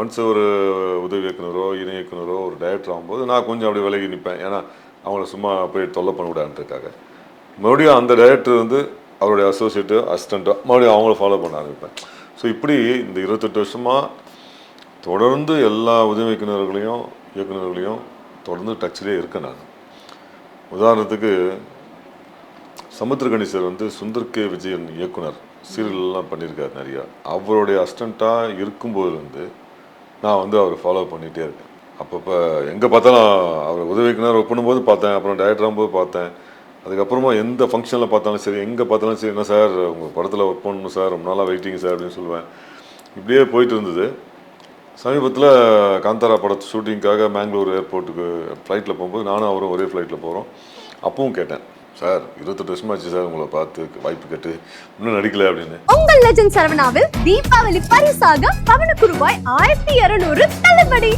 Once ஒரு உதவி இயக்குனரோ இணை இயக்குனரோ ஒரு டைரக்டர் ஆகும்போது நான் கொஞ்சம் அப்படி விலகி நிற்பேன் ஏன்னா அவங்கள சும்மா போய் தொல்லை பண்ணக்கூடாதுன்றதுக்காக மறுபடியும் அந்த டைரக்டர் வந்து அவருடைய அசோசியேட்டோ அசிஸ்டண்ட்டோ மறுபடியும் அவங்கள ஃபாலோ பண்ண ஆரம்பிப்பேன். ஸோ இப்படி இந்த இருபத்தெட்டு வருஷமாக தொடர்ந்து எல்லா உதவி இயக்குநர்களையும் இயக்குனர்களையும் தொடர்ந்து டச்சிலே இருக்கேன் நான். உதாரணத்துக்கு சமுத்திரகணி சார் வந்து சுந்தர் கே. விஜயன் இயக்குனர் சீரியல்லாம் பண்ணியிருக்காரு நிறையா. அவருடைய அசிஸ்டண்ட்டாக இருக்கும்போதுலேருந்து நான் வந்து அவரை ஃபாலோ பண்ணிகிட்டே இருக்கேன். அப்பப்போ எங்கே பார்த்தாலும் அவர் உதவி ஒப்பிடும்போது ஒர்க் பண்ணும்போது பார்த்தேன் அப்புறம் டைரக்டர் போது பார்த்தேன். அதுக்கப்புறமா எந்த ஃபங்க்ஷனில் பார்த்தாலும் சரி எங்கே பார்த்தாலும் சரி என்ன சார் உங்கள் படத்தில் ஒர்க் பண்ணணும் சார் ரொம்ப நாளாக வெயிட்டிங் சார் அப்படின்னு சொல்லுவேன். இப்படியே போயிட்டு இருந்தது. சமீபத்தில் காந்தாரா படத்து ஷூட்டிங்க்காக மேங்களூர் ஏர்போர்ட்டுக்கு ஃப்ளைட்டில் போகும்போது நானும் அவரும் ஒரே ஃப்ளைட்டில் போகிறோம் அப்பவும் கேட்டேன். சார் இருபத்தெட்டு வருஷமாச்சு சார் உங்களை பார்த்து வாய்ப்பு கேட்டு. இன்னும் நடிக்கல அப்படின்னு. உங்கள் லெஜண்ட் சரவணாவில் தீபாவளி பரிசாக பவனுக்கு ரூபாய் ஆயிரத்தி இருநூறு